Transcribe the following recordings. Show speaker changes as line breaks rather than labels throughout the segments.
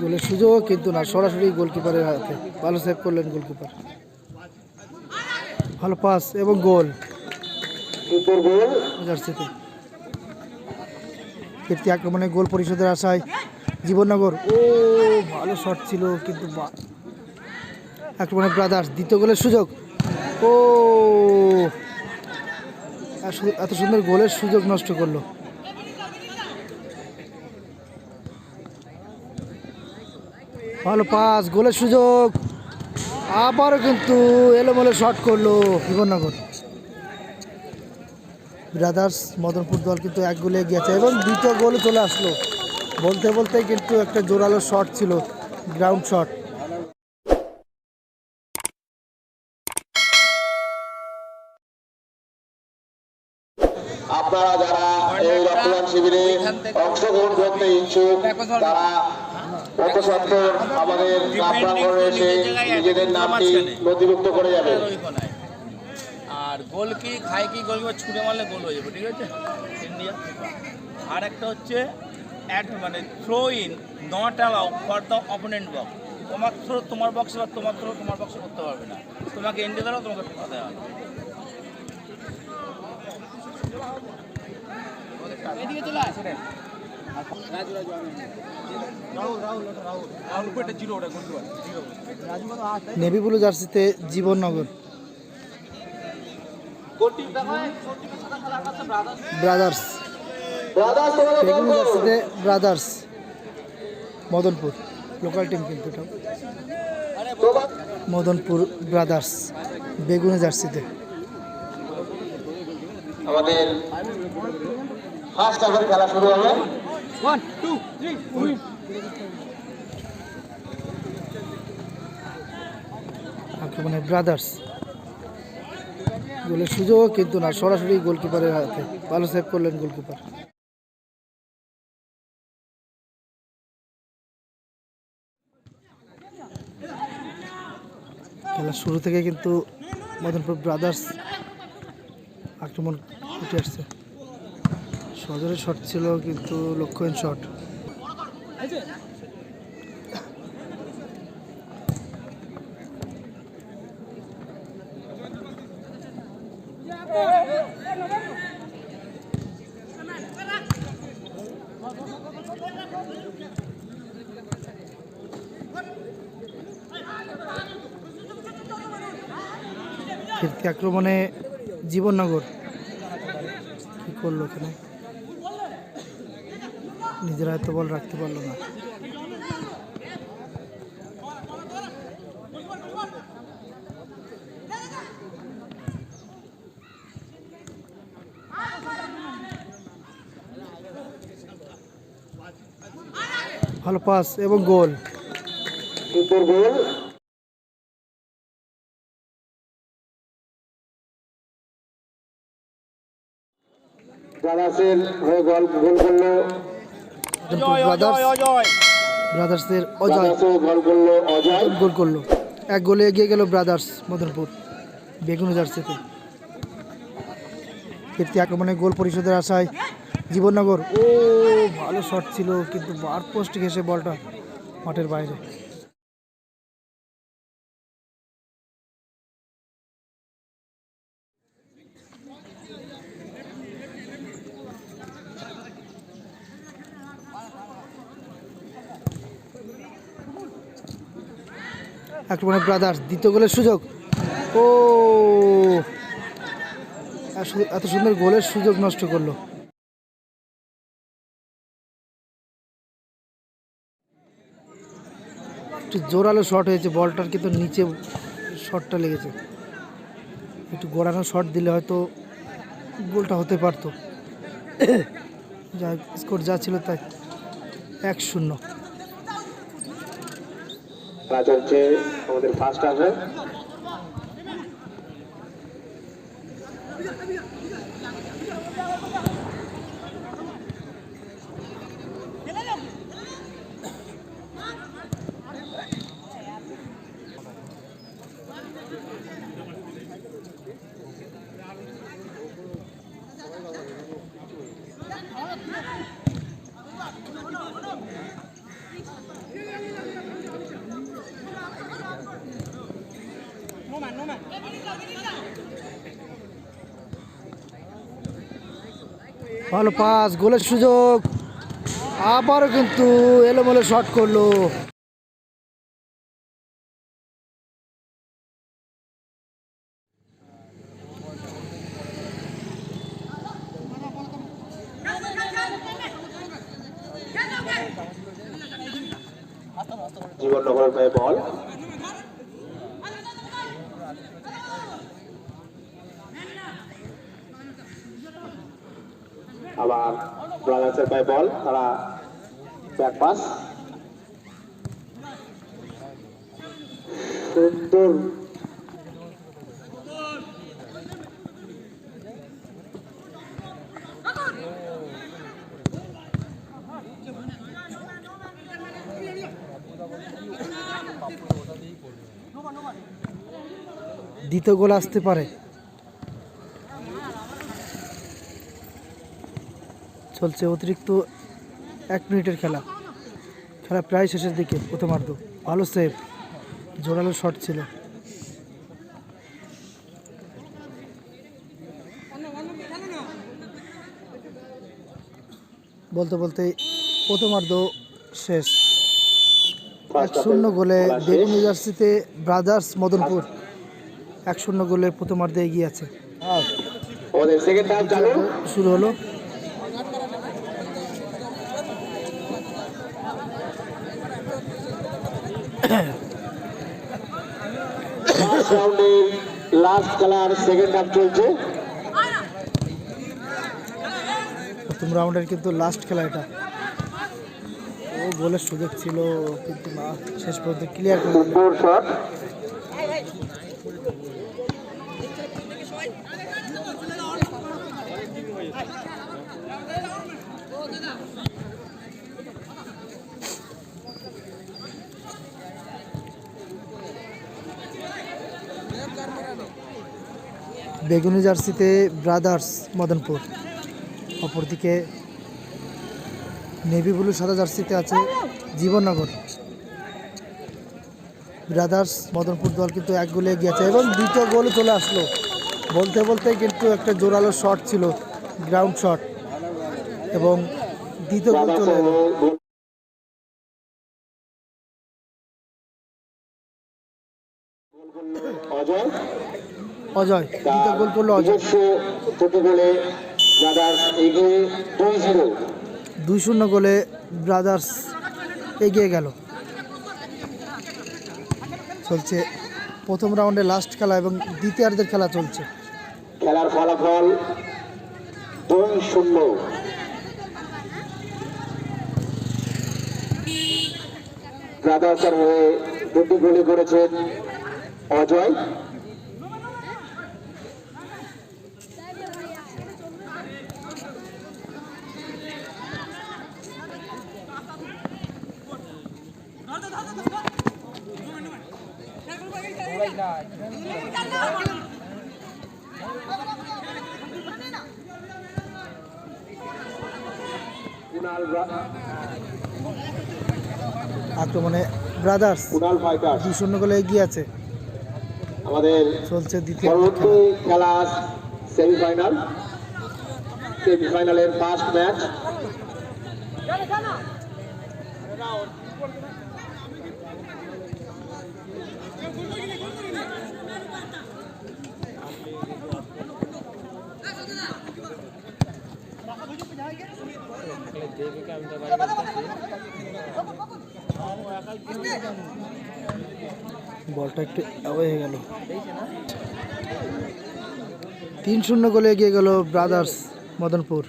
গোলের সুযোগ কিন্তু না, সরাসরি গোলকিপারের হাতে। ভালো সেভ করলেন গোলকিপার। ভালো পাস এবং গোল। কীর্তি আক্রমণে গোল পরিশোধের আশায় জীবননগর। ও, ভালো শট ছিল কিন্তু আক্রমণে ব্রাদার্স দ্বিতীয় গোলের সুযোগ। ও এত সুন্দর গোলের সুযোগ নষ্ট করল। ভালো পাস, গোলের সুযোগ। আবারও কিন্তু এলোমেলো শট করল জীবননগর ব্রাদার্স মদনপুর দল কিন্তু এক গোলে গিয়েছে এবং দ্বিতীয় গোল চলে আসলো। বলতে বলতে কিন্তু একটা জোরালো শট ছিল গ্রাউন্ড শট
আপনারা যারা এই রক্তদান শিবিরে অংশগ্রহণ করতে ইচ্ছুক, তারা অতসত্ত্বর আমাদের ক্লাব প্রাঙ্গণে এসে নিজেদের নামটি নথিভুক্ত করে যাবে।
আর গোল কি, খায় কি, গোল ছুটে মারলে গোল হয়ে যাবে, ঠিক আছে? ইন্ডিয়া। আর একটা হচ্ছে অ্যাট মানে throw in not allow for the opponent box তোমার থ্রো তোমার বক্সে বা তোমার থ্রো তোমার বক্সে করতে পারবে না। তোমাকে ইন্ডিয়া দ্বারা তোমাকে দেওয়া হবে এদিকে চলে আসে
নেভি ব্লু জার্সিতে জীবননগর ব্রাদার্স। বেগুনি। জার্সিতে ব্রাদার্স। মদনপুর। লোকাল টিম কিন্তু মদনপুর ব্রাদার্স। বেগুনি জার্সিতে।
আমাদের ফার্স্ট খেলা শুরু হবে।
আক্রমণে ব্রাদার্স গোলের সুযোগ কিন্তু না, সরাসরি গোলকিপারের হাতে। ভালো সেভ করলেন গোলকিপার। খেলার শুরু থেকে কিন্তু মদনপুর ব্রাদার্স আক্রমণ উঠে আসছে। সজরের শট ছিল কিন্তু লক্ষ্যহীন শট কীর্তি আক্রমণে জীবননগর কি করল এখানে? নিজেরা এত বল রাখতে পারল না। ভালো পাস এবং গোল।
গোল। ব্রাদার্সের হয়ে গোল গোল করল।
ব্রাদার্সের অজয়
ব্রাদার্সও অজয়
গোল করল। এক গোলে এগিয়ে গেল ব্রাদার্স মদনপুর, বেগুনি জার্সিতে। কীর্তি আক্রমণে গোল পরিশোধের আশায় জীবননগর। ও, ভালো শট ছিল, কিন্তু বার পোস্ট ঘেসে বলটা মাঠের বাইরে। আক্রমণে ব্রাদার্স দ্বিতীয় গোলের সুযোগ। ও! এত সুন্দর গোলের সুযোগ নষ্ট করল। একটু জোরালো শট হয়েছে, বলটার কিন্তু নিচে শটটা লেগেছে। একটু গোড়ানো শট দিলে হয়তো গোলটা হতে পারতো। যা স্কোর যা ছিল তাই, এক শূন্য।
খেলা চলছে আমাদের ফার্স্ট হাফে
ভালো পাস গোলের সুযোগ। আবারও কিন্তু এলোমেলো শট করল।
জীবননগরের পায়ে বল। আবার ব্রাদার্সের পায়ে বল তারা ব্যাক পাস সুন্দর।
দ্বিতীয় গোল আসতে পারে। চলছে অতিরিক্ত এক মিনিটের খেলা। খেলা প্রায় শেষের দিকে প্রথমার্ধ। ভালো সেভ জোরালো শট ছিল। বলতে বলতে প্রথমার্ধ শেষ। এক শূন্য গোলে বেগুন জার্সিতে ব্রাদার্স মদনপুর। এক শূন্য গোলে প্রথমার্ধে এগিয়ে আছে। শুরু হলো
ফার্স্ট রাউন্ডের লাস্ট খেলার সেকেন্ড হাফ চলছে।
প্রথম রাউন্ডের কিন্তু লাস্ট খেলা এটা। ও বলে সুযোগ ছিল কিন্তু না শেষ পর্যন্ত ক্লিয়ার করে বেগুনি জার্সিতে ব্রাদার্স মদনপুর। অপরদিকে নেভি ব্লু সাদা জার্সিতে আছে জীবননগর। ব্রাদার্স মদনপুর দল কিন্তু এক গোলে এগিয়ে আছে এবং দ্বিতীয় গোল চলে আসলো। বলতে বলতে কিন্তু একটা জোরালো শট ছিল গ্রাউন্ড শট এবং দ্বিতীয় গোল চলে
অজয়।
অজয় দ্বিতীয় গোল করল অজয়।
গোলে ব্রাদার্স এগিয়ে দুই জিরো
দুই শূন্য গোলে ব্রাদার্স এগিয়ে গেল। চলছে প্রথম রাউন্ডে লাস্ট খেলা এবং দ্বিতীয়ার্ধের খেলা চলছে।
খেলার ফলাফল দুই শূন্য ব্রাদার্সের হয়ে দুটি গোলে করেছেন। অজয়।
আক্রমণে ব্রাদার্স দুই শূন্য গোলে এগিয়ে আছে।
আমাদের
চলছে দ্বিতীয়
পরবর্তী খেলা সেমিফাইনাল সেমিফাইনালের ফার্স্ট ম্যাচ
বলটা একটু হয়ে গেল। তিন শূন্য গোলে এগিয়ে গেল ব্রাদার্স মদনপুর।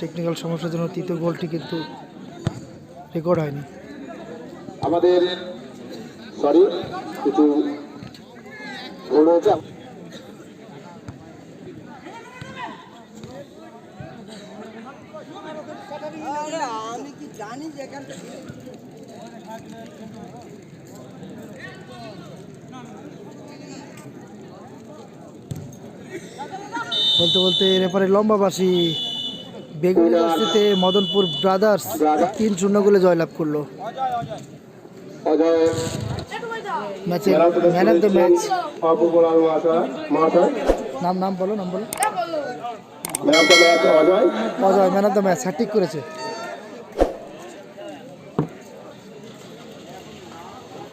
টেকনিক্যাল সমস্যার জন্য তৃতীয় গোলটি কিন্তু রেকর্ড হয়নি।
আমাদের সরি কিছু ভুল হয়েছে
বলতে বলতে রেফারি লম্বা বাসি বেগুনি মদনপুর ব্রাদার্স তিন শূন্য গোলে জয়লাভ করল।
অজয়।
ম্যাচের ম্যান অফ দ্য ম্যাচ নাম নাম বলো নাম বলো।
Match
Ajay. Man of the match hat trick করেছে।